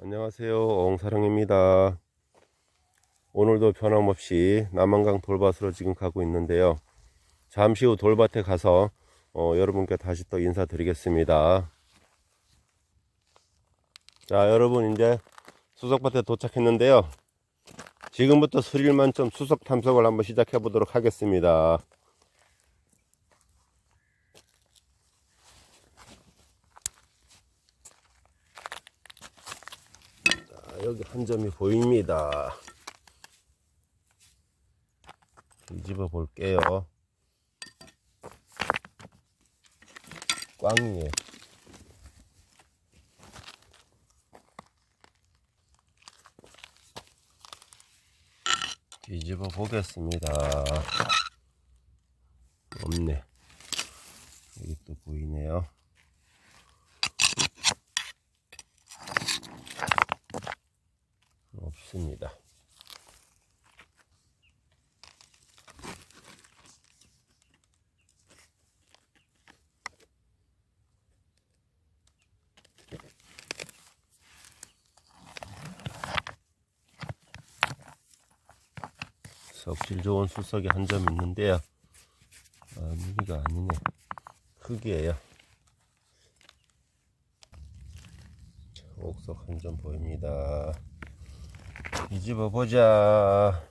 안녕하세요. 엉사랑입니다. 오늘도 변함없이 남한강 돌밭으로 지금 가고 있는데요. 잠시 후 돌밭에 가서 어, 여러분께 다시 또 인사드리겠습니다. 자, 여러분 이제 수석밭에 도착했는데요. 지금부터 스릴만 좀 수석 탐색을 한번 시작해 보도록 하겠습니다. 자, 여기 한 점이 보입니다. 뒤집어 볼게요. 꽝이에요. 뒤집어 보겠습니다. 없네. 여기 또 보이네요. 없습니다. 석질 좋은 수석이 한 점 있는데요. 아, 무늬가 아니네. 자, 옥석 한 점 보입니다. 뒤집어 보자.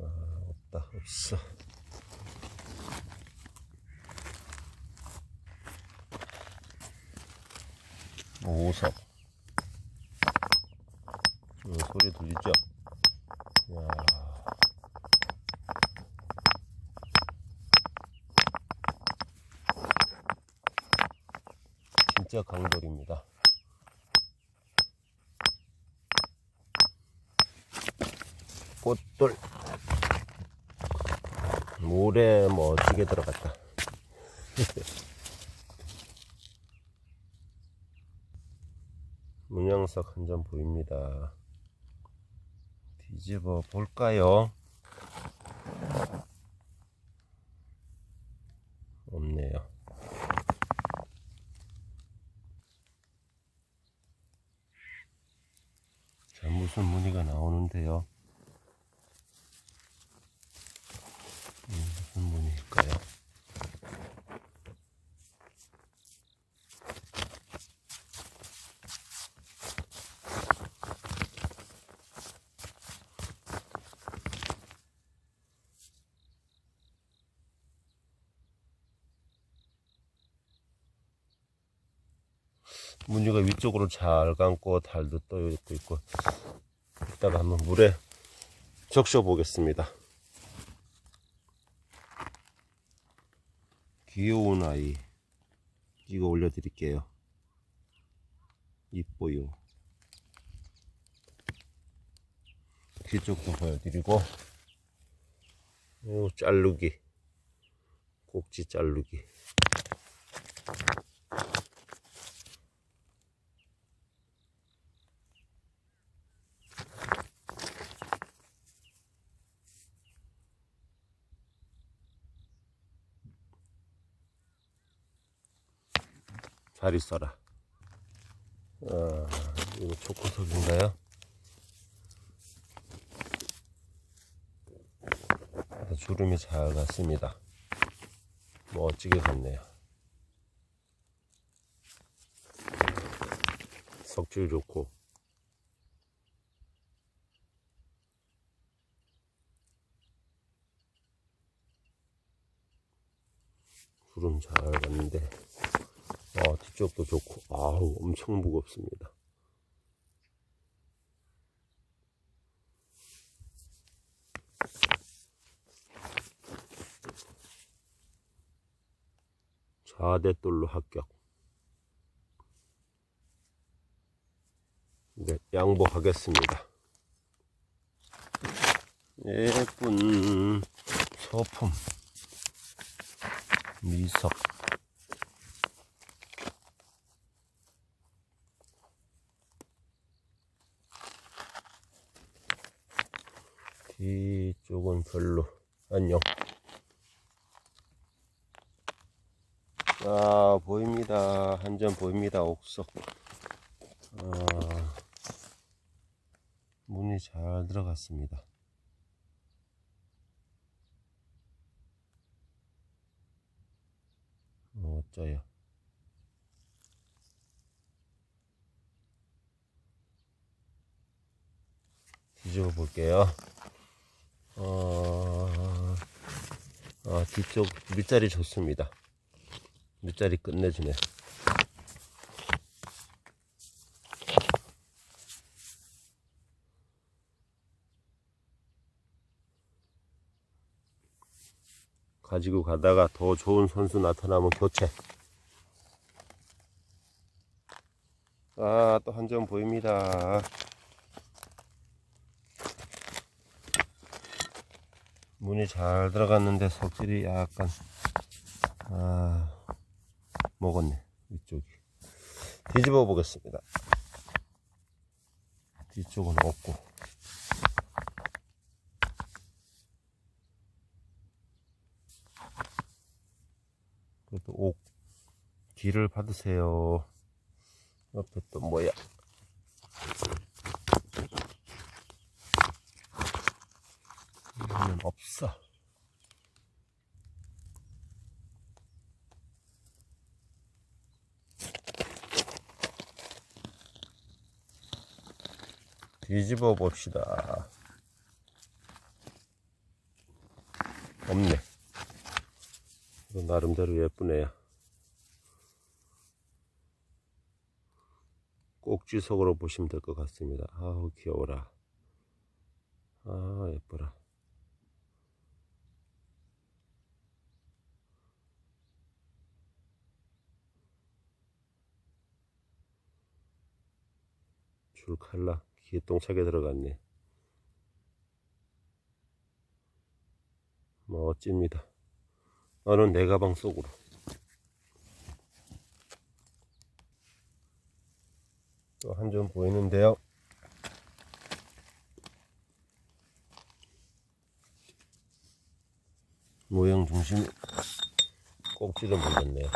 아, 없다, 없어. 오석. 음, 소리 들리죠? 야. 진짜 강돌입니다. 꽃돌. 모래 멋지게 들어갔다. 문양석 한 점 보입니다. 뒤집어 볼까요? 없네요. 자, 무슨 나오는데요? 음, 무슨 무늬일까요? 무늬가 위쪽으로 잘 감고 달도 떠 있고 이따가 한번 물에 적셔 보겠습니다. 귀여운 아이 이거 올려드릴게요. 이뻐요. 뒤쪽도 보여드리고 요 자르기 꼭지 자르기 잘 있어라. 아, 이거 초코석인가요? 주름이 잘 갔습니다. 멋지게 갔네요. 석질 좋고. 주름 잘 갔는데 쪽도 좋고, 아우, 엄청 무겁습니다. 자대돌로 합격. 네, 양보하겠습니다. 예쁜 소품, 미석. 뒤쪽은 별로 안녕. 아, 보입니다. 한 점 보입니다. 옥석. 아, 문이 잘 들어갔습니다. 어, 어쩌요. 뒤집어 볼게요. 어, 아, 뒤쪽 밑자리 좋습니다. 밑자리 끝내주네. 가지고 가다가 더 좋은 선수 나타나면 교체. 아, 또 한 점 보입니다. 문이 잘 들어갔는데 석질이 약간, 아, 먹었네. 위쪽이. 뒤집어 보겠습니다. 뒤쪽은 없고. 그래도 옥 뒤를 받으세요. 옆에 또 뭐야? 없어. 뒤집어 봅시다. 없네. 나름대로 예쁘네요. 꼭지석으로 보시면 될 것 같습니다. 아우 귀여워라. 아 예뻐라. 줄 칼라 기똥차게 들어갔네. 멋집니다. 어느 내 가방 속으로. 또 한 점 보이는데요. 모양 중심이 꼭지도 물렸네요.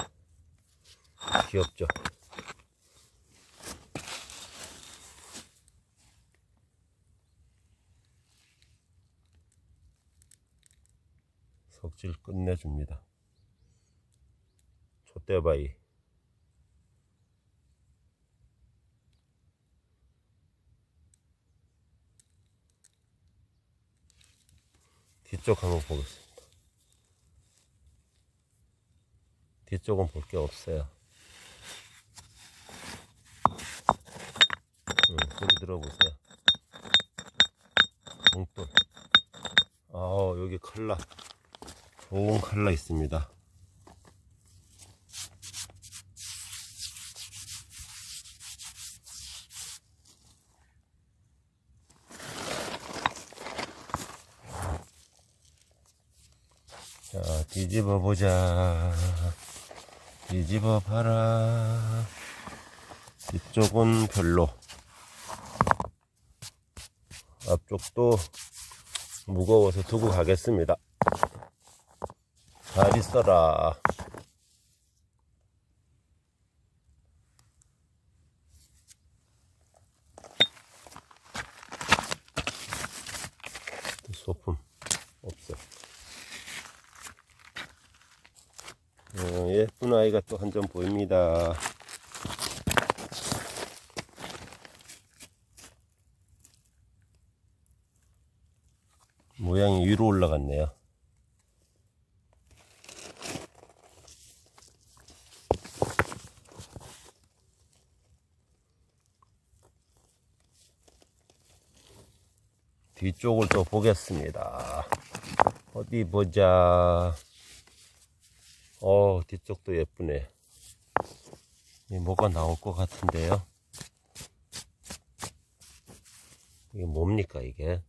귀엽죠? 석질 끝내줍니다. 촛대바위. 뒤쪽 한번 보겠습니다. 뒤쪽은 볼 게 없어요. 음, 소리 들어보세요. 봉돌. 아, 여기 칼라. 좋은 칼라 있습니다. 자, 뒤집어 보자. 뒤집어 봐라. 뒤쪽은 별로. 앞쪽도 무거워서 두고 가겠습니다. 잘 있어라. 소품 없어. 어, 예쁜 아이가 또 한 점 보입니다. 모양이 위로 올라갔네요. 뒤쪽을 또 보겠습니다. 어디 보자. 어, 뒤쪽도 예쁘네. 이 뭐가 나올 것 같은데요. 이게 뭡니까, 이게?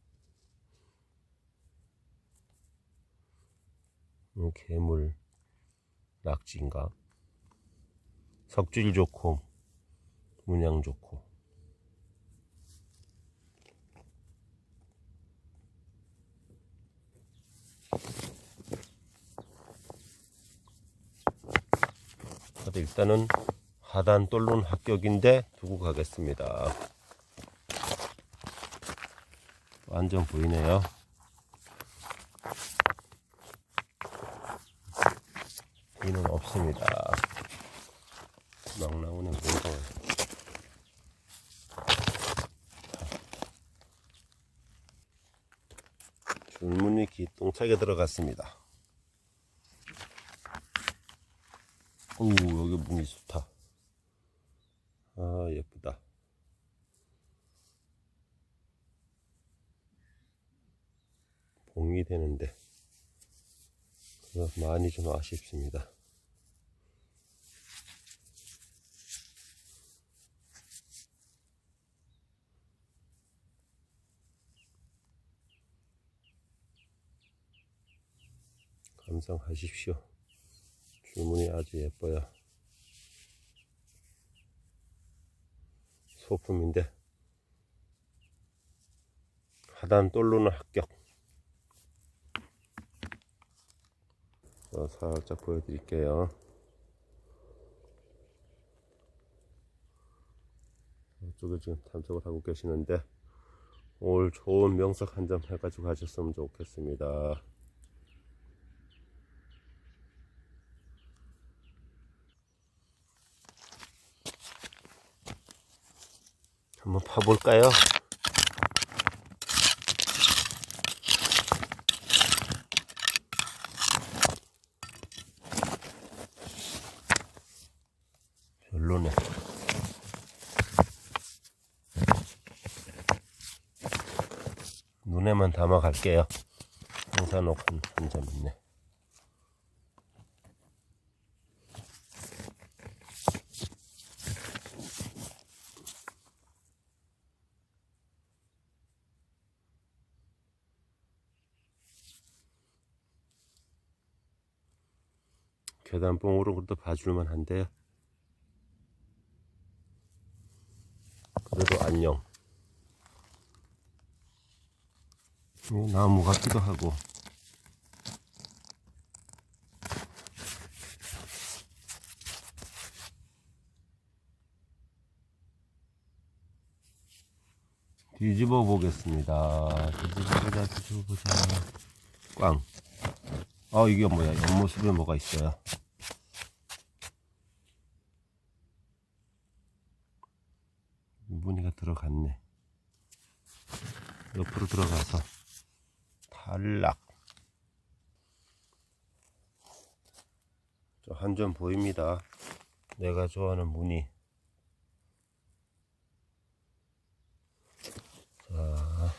음, 괴물, 낙지인가? 석질 좋고, 문양 좋고. 그래도 일단은 하단 똘론 합격인데 두고 가겠습니다. 완전 보이네요. 비는 없습니다. 막 나오는 공동. 기똥차게 들어갔습니다. 오 여기 무늬 좋다. 아 예쁘다. 봉이 되는데 많이 좀 아쉽습니다. 감상하십시오. 주문이 아주 예뻐요. 소품인데 하단 똘로는 합격. 자, 살짝 보여드릴게요. 이쪽에 지금 탐색을 하고 계시는데 오늘 좋은 명석 한 점 해가지고 가셨으면 좋겠습니다. 한번 파볼까요? 별로네. 눈에만 담아갈게요. 홍산옥 한, 한점 있네. 계단봉으로 그래도 봐줄만 한데요. 그래도 안녕. 이 나무 같기도 하고. 뒤집어 보겠습니다. 뒤집어 보자, 뒤집어 보자. 꽝. 아, 이게 뭐야? 옆모습에 뭐가 있어요? 무늬가 들어갔네. 옆으로 들어가서 탈락. 저 한 점 보입니다. 내가 좋아하는 무늬. 자,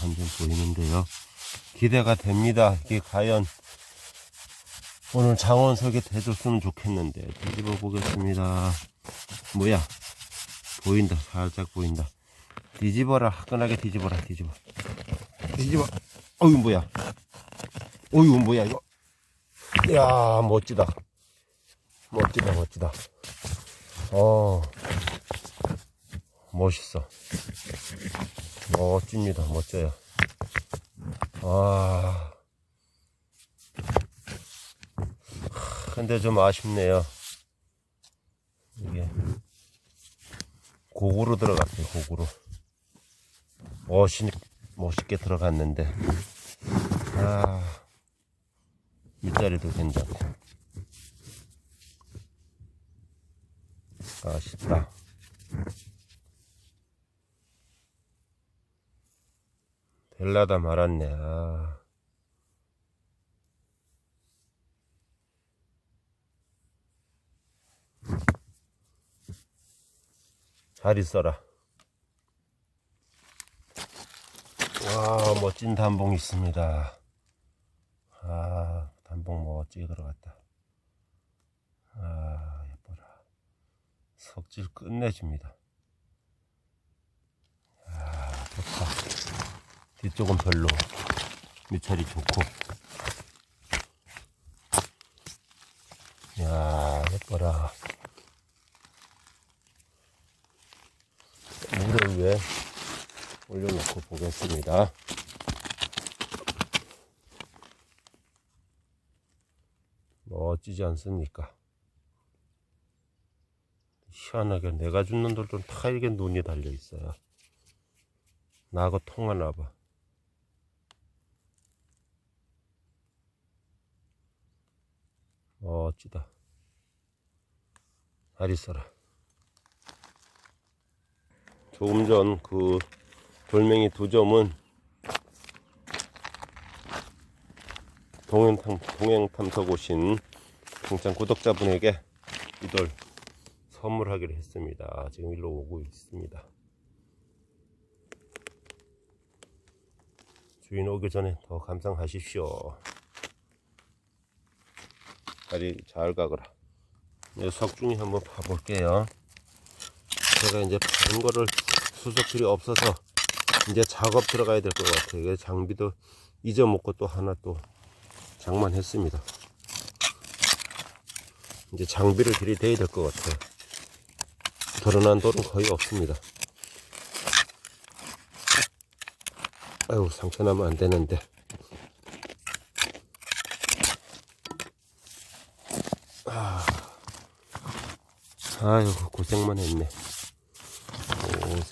한점 보이는데요. 기대가 됩니다. 이게 과연 오늘 장원 설계 해줬으면 좋겠는데 뒤집어 보겠습니다. 뭐야? 보인다. 살짝 보인다. 뒤집어라. 화끈하게 뒤집어라. 뒤집어. 뒤집어. 어유 뭐야? 어유 뭐야 이거? 이야 멋지다. 멋지다 멋지다. 어 멋있어. 멋집니다. 멋져요. 아 근데 좀 아쉽네요. 이게 고구로 들어갔어요 고구로. 멋있, 멋있게 들어갔는데. 아 밑자리도 괜찮고 아쉽다. 될라다 말았네. 아. 잘 있어라. 와, 멋진 단봉 있습니다. 아, 단봉 멋지게 들어갔다. 아, 예뻐라. 석질 끝내줍니다. 아, 좋다. 뒤쪽은 별로. 밑처리 좋고. 야, 예뻐라. 팬들 위에 올려놓고 보겠습니다. 멋지지 않습니까? 희한하게 내가 죽는 돌은 다 이게 눈이 달려 있어요. 나하고 통하나 봐. 멋지다. 아리사라. 조금 전 그 돌멩이 두 점은 동행탐, 동행탐석 오신 동창 구독자분에게 이돌 선물하기로 했습니다. 지금 일로 오고 있습니다. 주인 오기 전에 더 감상하십시오. 다리 잘 가거라. 이제 석중이 한번 봐볼게요. 제가 이제 파는 거를 필요 없어서 이제 작업 들어가야 될 것 같아요. 장비도 잊어먹고 또 하나 또 장만했습니다. 이제 장비를 들이대야 될 것 같아요. 드러난 돌은 거의 없습니다. 아유, 상처 나면 안 되는데. 아, 아유, 고생만 했네.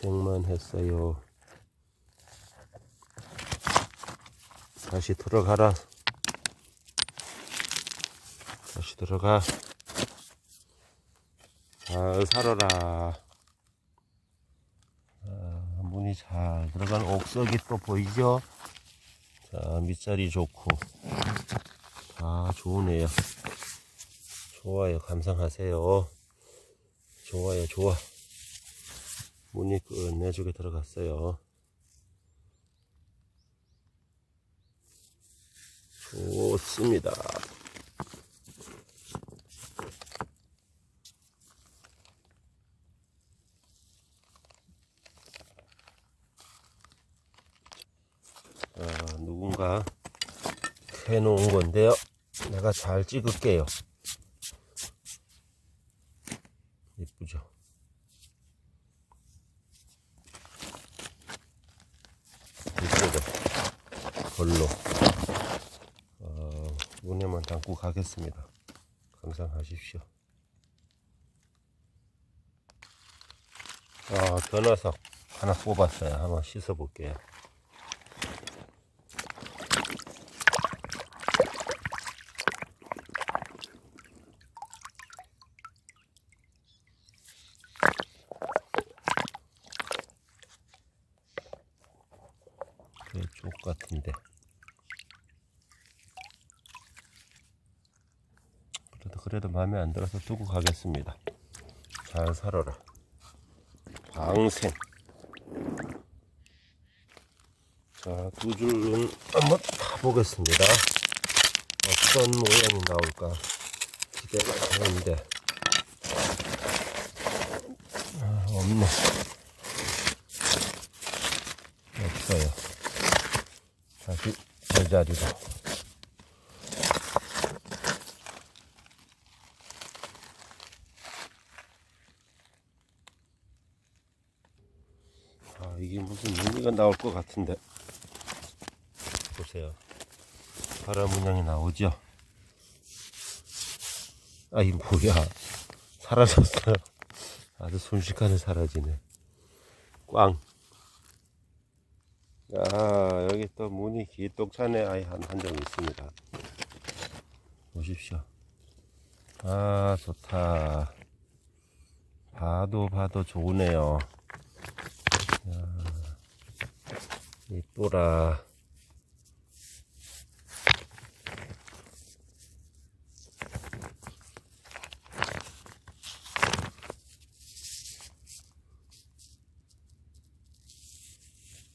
고생만 했어요. 다시 들어가라. 다시 들어가. 잘 살아라. 아, 문이 잘 들어간 옥석이 또 보이죠? 자, 밑자리 좋고. 다 좋으네요. 좋아요. 감상하세요. 좋아요. 좋아. 문이 끝내주게 들어갔어요. 좋습니다. 아, 누군가 해놓은 건데요. 내가 잘 찍을게요. 예쁘죠? 이쁘죠? 걸로. 어, 담고 가겠습니다. 감상하십시오. 아, 변화석 하나 뽑았어요. 한번 씻어볼게요. 그쪽 같은데. 그래도 마음에 안 들어서 두고 가겠습니다. 잘 살아라. 방생. 자, 두 줄은 한번 타보겠습니다. 어떤 모양이 나올까 기대가 되는데. 아, 없네. 없어요. 다시 제자리로. 아, 이게 무슨 무늬가 나올 것 같은데. 보세요. 파란 문양이 나오죠? 아이, 뭐야. 사라졌어요. 아주 순식간에 사라지네. 꽝. 아, 여기 또 문이 기똑차네. 아이, 한, 한 점 있습니다. 보십시오. 아, 좋다. 봐도 봐도 좋으네요. 이쁘라.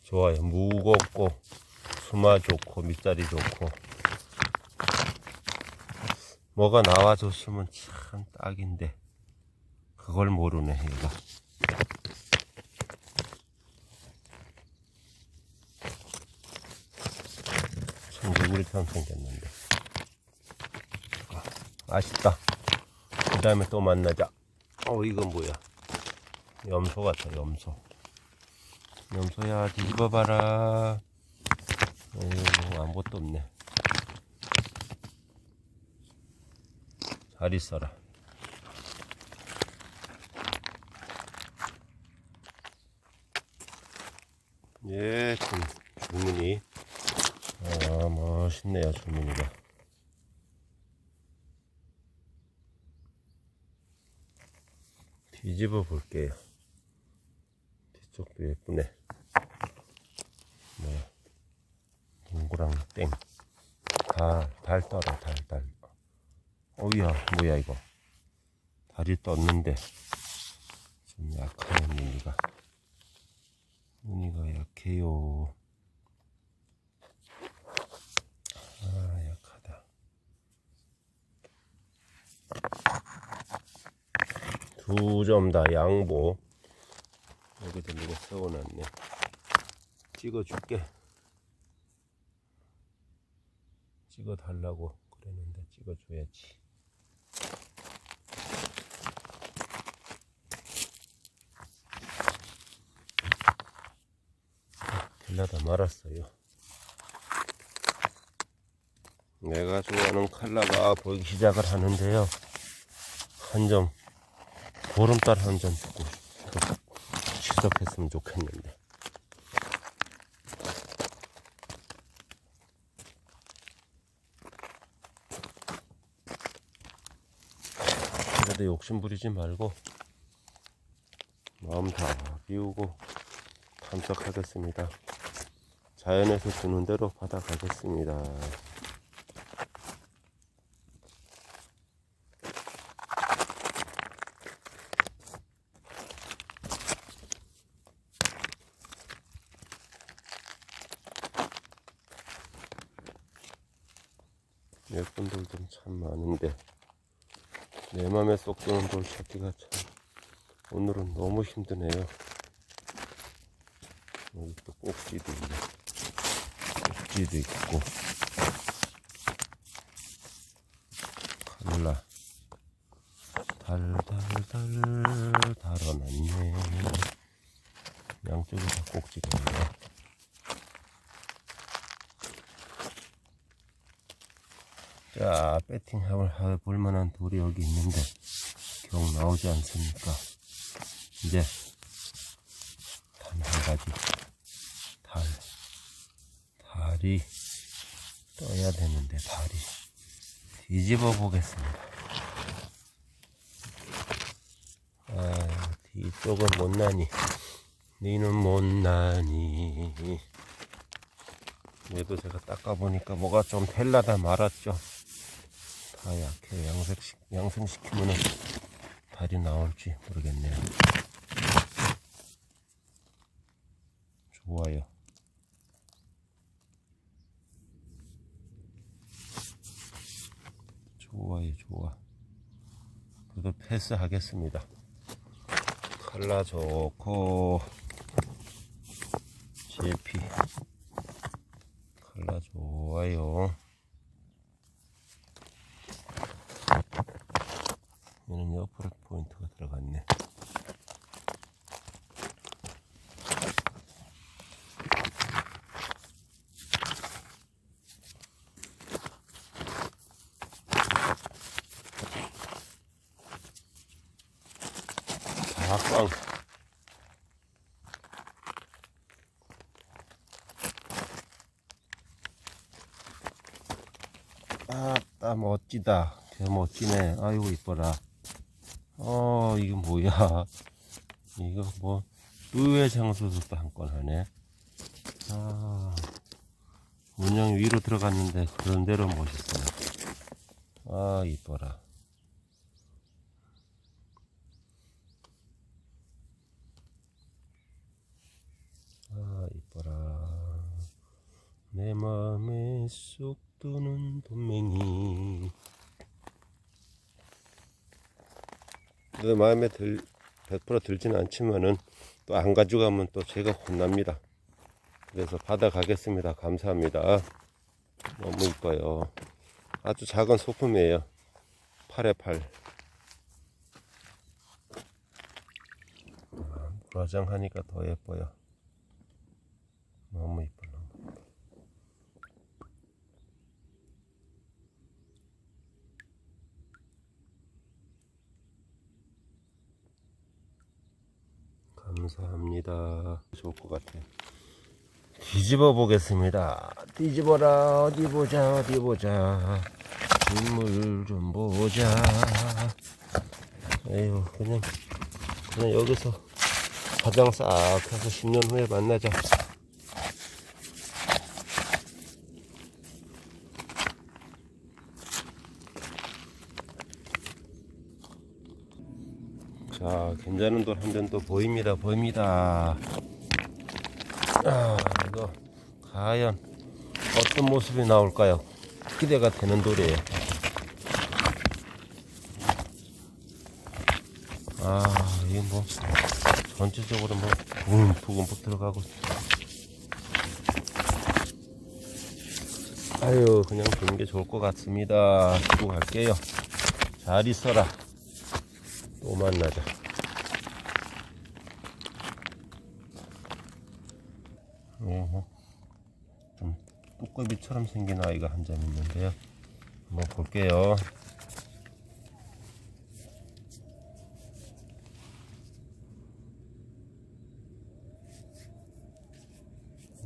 좋아요. 무겁고, 수마 좋고, 밑자리 좋고. 뭐가 나와줬으면 참 딱인데. 그걸 모르네, 얘가. 천지구리처럼 생겼는데. 아, 아쉽다. 그 다음에 또 만나자. 어, 이건 뭐야? 염소 같아, 염소. 염소야, 뒤집어봐라. 에이, 뭐 아무것도 없네. 잘 있어라. 예, 좀 줄무늬. 아, 멋있네요, 줄무늬가. 뒤집어 볼게요. 뒤쪽도 예쁘네. 네. 동그랑 땡. 달, 달 떠라, 달, 달. 어이야, 뭐야, 이거. 달이 떴는데, 좀 약하네, 무늬가. 무늬가 약해요. 아, 약하다. 두 점 다 양보. 여기다 누가 세워놨네. 찍어줄게. 찍어달라고 그랬는데 찍어줘야지. 빌라다 말았어요. 내가 좋아하는 컬러가 보이기 시작을 하는데요. 한 점, 보름달 한 점 주고 시작했으면 좋겠는데. 그래도 욕심 부리지 말고 마음 다 비우고 탐색하겠습니다. 자연에서 주는 대로 받아가겠습니다. 예쁜 돌도 참 많은데 내 드는 돌 찾기가 참 오늘은 너무 힘드네요. 여기 또 꼭지도 있네. 꼭지도 있고 칼라 달달달 달아났네. 양쪽에 다 꼭지가 있네. 자, 배팅을 해볼 만한 돌이 여기 있는데, 경 나오지 않습니까? 이제, 단 한 가지, 달, 달이 떠야 되는데, 달이. 뒤집어 보겠습니다. 아, 뒤쪽은 못나니, 니는 못나니. 얘도 제가 닦아보니까 뭐가 좀 텔라다 말았죠. 다 약해. 양색시, 양생시키면은 달이 나올지 모르겠네요. 좋아요. 좋아요, 좋아. 그래도 패스하겠습니다. 칼라 좋고, 제피. 칼라 좋아요. 얘는 옆으로 포인트가 들어갔네. 사광. 아따 멋지다. 개 멋지네. 아이고 이뻐라. 어 이게 뭐야? 이거 뭐 의외 장소도 또 한 건 하네. 아 문양 위로 들어갔는데 그런 대로 멋있어요. 아 이뻐라. 아 이뻐라. 내 마음에 쏙 드는 돈맹이. 내 마음에 들, 100% 들지는 않지만은 또 안 가져가면 또 제가 혼납니다. 그래서 받아가겠습니다. 감사합니다. 너무 이뻐요. 아주 작은 소품이에요. 8에 8. 화장하니까 더 예뻐요. 너무 이뻐. 너 감사합니다. 좋을 것 같아요. 뒤집어 보겠습니다. 뒤집어라 어디 보자 어디 보자 인물 좀 보자. 에휴 그냥 그냥 여기서 화장 싹 해서 10년 후에 만나자. 자, 괜찮은 돌 한 점 또 보입니다. 보입니다. 아, 이거 과연 어떤 모습이 나올까요? 기대가 되는 돌이에요. 아, 이게 뭐 전체적으로 뭐 움푹움푹 들어가고. 아유, 그냥 보는 게 좋을 것 같습니다. 두고 갈게요. 잘 있어라. 또 만나자. 어, 좀 뚜꺼비처럼 생긴 아이가 한 점 있는데요. 한번 볼게요.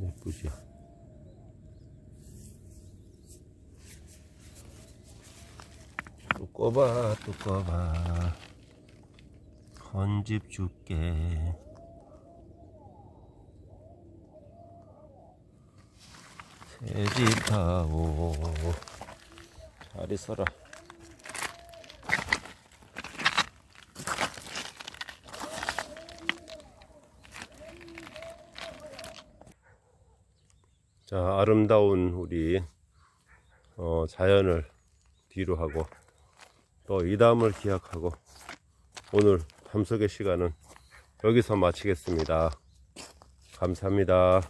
예쁘죠? 뚜꺼봐, 뚜꺼봐. 헌집 줄게. 새집 타오. 잘 있어라. 자, 아름다운 우리 어, 자연을 뒤로 하고 또 이담을 기약하고 오늘 밤속의 시간은 여기서 마치겠습니다. 감사합니다.